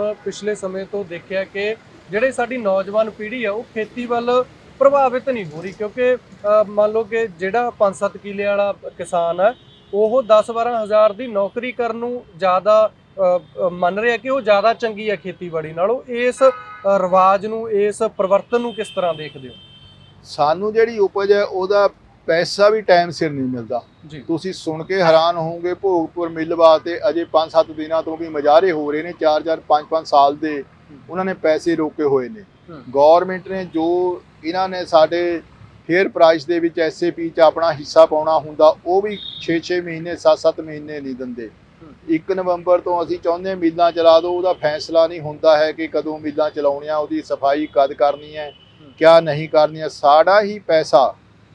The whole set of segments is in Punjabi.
ਹੁਣ ਪਿਛਲੇ ਸਮੇਂ ਤੋਂ ਦੇਖਿਆ ਕਿ ਜਿਹੜੇ ਸਾਡੀ ਨੌਜਵਾਨ ਪੀੜ੍ਹੀ ਆ, ਉਹ ਖੇਤੀ ਵੱਲ ਪ੍ਰਭਾਵਿਤ ਨਹੀਂ ਹੋ ਰਹੀ ਕਿਉਂਕਿ ਮੰਨ ਲਓ ਕਿ ਜਿਹੜਾ 5-7 ਕਿੱਲੇ ਵਾਲਾ ਕਿਸਾਨ ਹੈ ਉਹ 10-12 ਹਜ਼ਾਰ ਦੀ ਨੌਕਰੀ ਕਰਨ ਨੂੰ ਜ਼ਿਆਦਾ ਮੰਨ ਰਿਹਾ ਕਿ ਉਹ ਜ਼ਿਆਦਾ ਚੰਗੀ ਹੈ ਖੇਤੀਬਾੜੀ ਨਾਲੋਂ। ਇਸ ਰਿਵਾਜ ਨੂੰ, ਇਸ ਪਰਿਵਰਤਨ ਨੂੰ ਕਿਸ ਤਰ੍ਹਾਂ ਦੇਖਦੇ ਹੋ? ਸਾਨੂੰ ਜਿਹੜੀ ਉਪਜ ਹੈ, ਉਹਦਾ ਪੈਸਾ ਵੀ ਟਾਈਮ ਸਿਰ ਨਹੀਂ ਮਿਲਦਾ। ਤੁਸੀਂ ਸੁਣ ਕੇ ਹੈਰਾਨ ਹੋਵੋਗੇ ਭੋਗਪੁਰ ਮਿੱਲ ਵਾਸਤੇ ਅਜੇ 5-7 ਦਿਨਾਂ ਤੋਂ ਵੀ ਮਜਾਰੇ ਹੋ ਰਹੇ ਨੇ 4-4 5-5 ਸਾਲ ਦੇ ਉਹਨਾਂ ਨੇ ਪੈਸੇ ਰੋਕੇ ਹੋਏ ਨੇ। ਗਵਰਨਮੈਂਟ ਨੇ ਜੋ ਇਹਨਾਂ ਨੇ ਸਾਡੇ ਫੇਅਰ ਪ੍ਰਾਈਸ ਦੇ ਵਿੱਚ ਐਸਏਪੀ 'ਚ ਆਪਣਾ ਹਿੱਸਾ ਪਾਉਣਾ ਹੁੰਦਾ ਉਹ ਵੀ 6-6 ਮਹੀਨੇ 7-7 ਮਹੀਨੇ ਨਹੀਂ ਦਿੰਦੇ। ਹੂੰ। 1 ਨਵੰਬਰ ਤੋਂ ਅਸੀਂ ਚਾਹੁੰਦੇ ਹਾਂ ਮਿੱਲਾਂ ਚਲਾ ਦਿਓ ਉਹਦਾ ਫੈਸਲਾ ਨਹੀਂ ਹੁੰਦਾ ਹੈ ਕਿ ਕਦੋਂ ਮਿੱਲਾਂ ਚਲਾਉਣੀਆਂ ਉਹਦੀ ਸਫ਼ਾਈ ਕਦ ਕਰਨੀ ਹੈ ਕਿਆ ਨਹੀਂ ਕਰਨੀ ਹੈ ਸਾਡਾ ਹੀ ਪੈਸਾ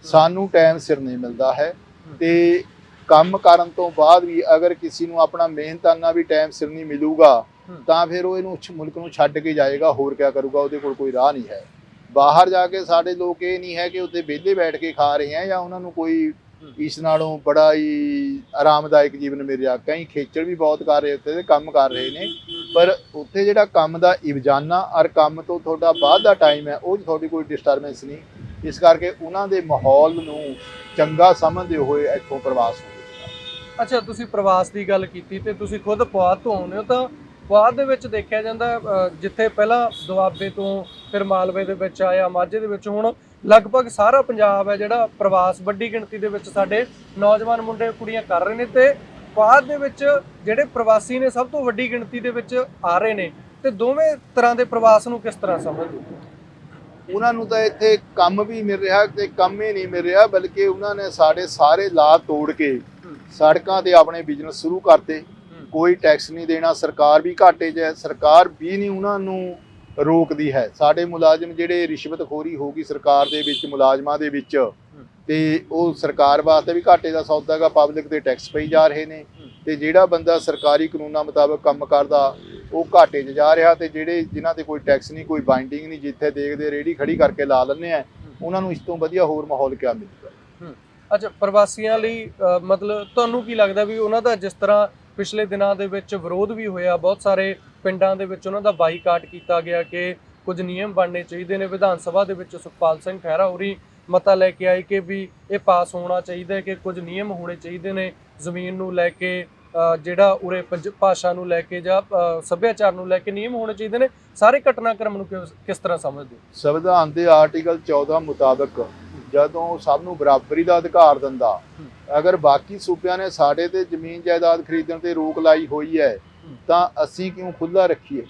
ਸਾਨੂੰ ਟਾਈਮ ਸਿਰ ਨਹੀਂ ਮਿਲਦਾ ਹੈ ਤੇ ਕੰਮ ਕਰਨ ਤੋਂ ਬਾਅਦ ਵੀ ਅਗਰ ਕਿਸੇ ਨੂੰ ਆਪਣਾ ਮਿਹਨਤਾਨਾ ਵੀ ਟਾਈਮ ਸਿਰ ਨਹੀਂ ਮਿਲੂਗਾ। ਤਾਂ ਫਿਰ ਉਹ ਇਹਨੂੰ ਮੁਲਕ ਨੂੰ ਛੱਡ ਕੇ ਜਾਏਗਾ ਹੋਰ ਕਿਆ ਕਰੂਗਾ ਉਹਦੇ ਕੋਲ ਕੋਈ ਰਾਹ ਨਹੀਂ ਹੈ। ਬਾਹਰ ਜਾ ਕੇ ਸਾਡੇ ਲੋਕ ਇਹ ਨਹੀਂ ਹੈ ਕਿ ਉੱਥੇ ਵਿਹਲੇ ਬੈਠ ਕੇ ਖਾ ਰਹੇ ਹੈ ਜਾਂ ਉਹਨਾਂ ਨੂੰ ਕੋਈ ਇਸ ਨਾਲੋਂ ਬੜਾ ਹੀ ਆਰਾਮਦਾਇਕ ਜੀਵਨ ਮਿਲ ਰਿਹਾ। ਕਈ ਖੇਚਲ ਵੀ ਬਹੁਤ ਕਰ ਰਹੇ ਉੱਥੇ ਤੇ ਕੰਮ ਕਰ ਰਹੇ ਨੇ। ਪਰ ਉੱਥੇ ਜਿਹੜਾ ਕੰਮ ਦਾ ਇਵਜਾਨਾ ਔਰ ਕੰਮ ਤੋਂ ਤੁਹਾਡਾ ਬਾਅਦ ਦਾ ਟਾਈਮ ਹੈ ਉਹ ਤੁਹਾਡੀ ਕੋਈ ਡਿਸਟਰਬੈਂਸ ਨਹੀਂ। ਇਸ ਕਰਕੇ ਉਹਨਾਂ ਦੇ ਮਾਹੌਲ ਨੂੰ ਚੰਗਾ ਸਮਝਦੇ ਹੋਏ ਇੱਥੋਂ ਪ੍ਰਵਾਸ ਹੋਏ ਅੱਛਾ, ਤੁਸੀਂ ਪ੍ਰਵਾਸ ਦੀ ਗੱਲ ਕੀਤੀ ਤੇ ਤੁਸੀਂ ਖੁਦ ਪੁਆਧ ਤੋਂ ਆਉਂਦੇ ਹੋ ਤਾਂ ਪੁਆਧ ਦੇ ਵਿੱਚ ਦੇਖਿਆ ਜਾਂਦਾ ਜਿੱਥੇ ਪਹਿਲਾਂ ਦੁਆਬੇ ਤੋਂ ਫਿਰ ਮਾਲਵੇ ਦੇ ਵਿੱਚ ਆਇਆ, ਮਾਝੇ ਦੇ ਵਿੱਚ, ਹੁਣ ਲਗਭਗ ਸਾਰਾ ਪੰਜਾਬ ਹੈ ਜਿਹੜਾ ਪ੍ਰਵਾਸ, ਵੱਡੀ ਗਿਣਤੀ ਦੇ ਵਿੱਚ ਸਾਡੇ ਨੌਜਵਾਨ ਮੁੰਡੇ, ਕੁੜੀਆਂ ਕਰ ਰਹੇ ਨੇ ਤੇ ਪੁਆਧ ਦੇ ਵਿੱਚ ਜਿਹੜੇ ਪ੍ਰਵਾਸੀ ਨੇ ਸਭ ਤੋਂ ਵੱਡੀ ਗਿਣਤੀ ਦੇ ਵਿੱਚ ਆ ਰਹੇ ਨੇ ਤੇ ਦੋਵੇਂ ਤਰ੍ਹਾਂ ਦੇ ਪ੍ਰਵਾਸ ਨੂੰ ਕਿਸ ਤਰ੍ਹਾਂ ਸਮਝਦੇ ਉਹਨਾਂ ਨੂੰ ਤਾਂ ਇੱਥੇ ਕੰਮ ਵੀ ਮਿਲ ਰਿਹਾ ਤੇ ਕੰਮ ਹੀ ਨਹੀਂ ਮਿਲ ਰਿਹਾ, ਬਲਕਿ ਉਹਨਾਂ ਨੇ ਸਾਡੇ ਸਾਰੇ ਲਾ ਤੋੜ ਕੇ ਸੜਕਾਂ ਤੇ ਆਪਣੇ ਬਿਜ਼ਨਸ ਸ਼ੁਰੂ ਕਰਤੇ। ਕੋਈ ਟੈਕਸ ਨਹੀਂ ਦੇਣਾ, ਸਰਕਾਰ ਵੀ ਘਾਟੇ 'ਚ ਹੈ, ਸਰਕਾਰ ਵੀ ਨਹੀਂ ਉਹਨਾਂ ਨੂੰ ਰੋਕਦੀ ਹੈ। ਸਾਡੇ ਮੁਲਾਜ਼ਮ ਜਿਹੜੇ ਰਿਸ਼ਵਤਖੋਰੀ ਹੋ ਗਈ ਸਰਕਾਰ ਦੇ ਵਿੱਚ, ਮੁਲਾਜ਼ਮਾਂ ਦੇ ਵਿੱਚ, ਤੇ ਉਹ ਸਰਕਾਰ ਵਾਸਤੇ ਵੀ ਘਾਟੇ ਦਾ ਸੌਦਾ ਹੈਗਾ ਪਬਲਿਕ ਤੇ ਟੈਕਸ ਪਈ ਜਾ ਰਹੇ ਨੇ। ਤੇ ਜਿਹੜਾ ਬੰਦਾ ਸਰਕਾਰੀ ਕਾਨੂੰਨਾਂ ਮੁਤਾਬਕ ਕੰਮ ਕਰਦਾ ਉਹ ਘਾਟੇ 'ਚ ਜਾ ਰਿਹਾ ਤੇ ਜਿਹੜੇ ਜਿਨ੍ਹਾਂ ਤੇ ਕੋਈ ਟੈਕਸ ਨਹੀਂ, ਕੋਈ ਬਾਈਂਡਿੰਗ ਨਹੀਂ, ਜਿੱਥੇ ਦੇਖਦੇ ਰੇੜੀ ਖੜੀ ਕਰਕੇ ਲਾ ਲੈਂਦੇ ਆ, ਉਹਨਾਂ ਨੂੰ ਇਸ ਤੋਂ ਵਧੀਆ ਹੋਰ ਮਾਹੌਲ ਕਿਆ ਮਿਲੂਗਾ? ਅੱਛਾ, ਪ੍ਰਵਾਸੀਆਂ ਲਈ ਮਤਲਬ ਤੁਹਾਨੂੰ ਕੀ ਲੱਗਦਾ ਵੀ ਉਹਨਾਂ ਦਾ ਜਿਸ ਤਰ੍ਹਾਂ ਪਿਛਲੇ ਦਿਨਾਂ ਦੇ ਵਿੱਚ ਵਿਰੋਧ ਵੀ ਹੋਇਆ, ਬਹੁਤ ਸਾਰੇ ਪਿੰਡਾਂ ਦੇ ਵਿੱਚ ਉਹਨਾਂ ਦਾ ਬਾਈਕਾਟ ਕੀਤਾ ਗਿਆ ਕਿ ਕੁਝ ਨਿਯਮ ਬਣਨੇ ਚਾਹੀਦੇ ਨੇ, ਵਿਧਾਨ ਸਭਾ ਦੇ ਵਿੱਚ ਸੁਖਪਾਲ ਸਿੰਘ ਖਹਿਰਾ ਹੋਰੀ ਮਤਾ ਲੈ ਕੇ ਆਏ ਕਿ ਵੀ ਇਹ ਪਾਸ ਹੋਣਾ ਚਾਹੀਦਾ ਹੈ, ਕਿ ਕੁਝ ਨਿਯਮ ਹੋਣੇ ਚਾਹੀਦੇ ਨੇ ਜ਼ਮੀਨ ਨੂੰ ਲੈ ਕੇ। ਜਿਹੜਾ ਉਰੇ ਪੰਜ- ਭਾਸ਼ਾ ਨੂੰ ਲੈ ਕੇ ਜਾਂ ਸੱਭਿਆਚਾਰ ਨੂੰ ਲੈ ਕੇ ਨਿਯਮ ਹੋਣੇ ਚਾਹੀਦੇ ਨੇ ਸਾਰੇ ਘਟਨਾਕ੍ਰਮ ਨੂੰ ਕਿਸ- ਤਰ੍ਹਾਂ ਸਮਝਦੇ ਸੰਵਿਧਾਨ ਦੇ ਆਰਟੀਕਲ 14 ਮੁਤਾਬਕ ਜਦੋਂ ਸਭ ਨੂੰ ਬਰਾਬਰੀ ਦਾ ਅਧਿਕਾਰ ਦਿੰਦਾ ਅਗਰ ਬਾਕੀ ਸੂਬਿਆਂ ਨੇ ਸਾਡੇ ਤੇ ਜ਼ਮੀਨ ਜਾਇਦਾਦ ਖਰੀਦਣ ਤੇ ਰੋਕ ਲਾਈ ਹੋਈ ਹੈ ਤਾਂ ਅਸੀਂ ਕਿਉਂ ਖੁੱਲਾ ਰੱਖੀਏ?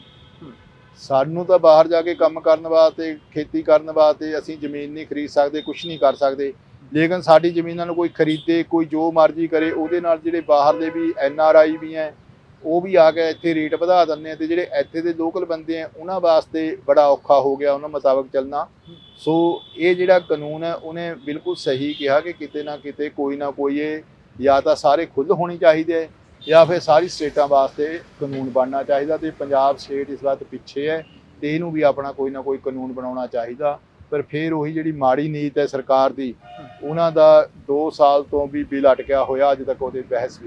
ਸਾਨੂੰ ਤਾਂ ਬਾਹਰ ਜਾ ਕੇ ਕੰਮ ਕਰਨ ਵਾਸਤੇ ਖੇਤੀ ਕਰਨ ਵਾਸਤੇ ਅਸੀਂ ਜ਼ਮੀਨ ਨਹੀਂ ਖਰੀਦ ਸਕਦੇ ਕੁਝ ਨਹੀਂ ਕਰ ਸਕਦੇ। ਲੇਕਿਨ ਸਾਡੀ ਜ਼ਮੀਨਾਂ ਨੂੰ ਕੋਈ ਖਰੀਦੇ, ਕੋਈ ਜੋ ਮਰਜ਼ੀ ਕਰੇ, ਉਹਦੇ ਨਾਲ ਜਿਹੜੇ ਬਾਹਰਲੇ ਵੀ ਐਨ ਆਰ ਆਈ ਵੀ ਹੈ, ਉਹ ਵੀ ਆ ਕੇ ਇੱਥੇ ਰੇਟ ਵਧਾ ਦਿੰਦੇ ਆ ਤੇ ਜਿਹੜੇ ਇੱਥੇ ਦੇ ਲੋਕਲ ਬੰਦੇ ਆ, ਉਹਨਾਂ ਵਾਸਤੇ ਬੜਾ ਔਖਾ ਹੋ ਗਿਆ ਉਹਨਾਂ ਮੁਤਾਬਕ ਚੱਲਣਾ। ਸੋ ਇਹ ਜਿਹੜਾ ਕਾਨੂੰਨ ਹੈ, ਉਹਨੇ ਬਿਲਕੁਲ ਸਹੀ ਕਿਹਾ ਕਿ ਕਿਤੇ ਨਾ ਕਿਤੇ ਕੋਈ ਨਾ ਕੋਈ ਇਹ ਜਾਂ ਤਾਂ ਸਾਰੇ ਖੁੱਲ੍ਹ ਹੋਣੀ ਚਾਹੀਦੇ ਹੈ ਜਾਂ ਫਿਰ ਸਾਰੀ ਸਟੇਟਾਂ ਵਾਸਤੇ ਕਾਨੂੰਨ ਬਣਨਾ ਚਾਹੀਦਾ ਤੇ ਪੰਜਾਬ ਸਟੇਟ ਇਸ ਵਾਰ ਪਿੱਛੇ ਹੈ ਤੇ ਇਹਨੂੰ ਵੀ ਆਪਣਾ ਕੋਈ ਨਾ ਕੋਈ ਕਾਨੂੰਨ ਬਣਾਉਣਾ ਚਾਹੀਦਾ। ਪਰ ਫਿਰ ਉਹੀ ਜਿਹੜੀ ਮਾੜੀ ਨੀਤ ਹੈ ਸਰਕਾਰ ਦੀ, ਉਹਨਾਂ ਦਾ 2 ਸਾਲ ਤੋਂ ਵੀ ਬਿੱਲ ਅਟਕਿਆ ਹੋਇਆ, ਅੱਜ ਤੱਕ ਉਹਦੇ ਬਹਿਸ ਵੀ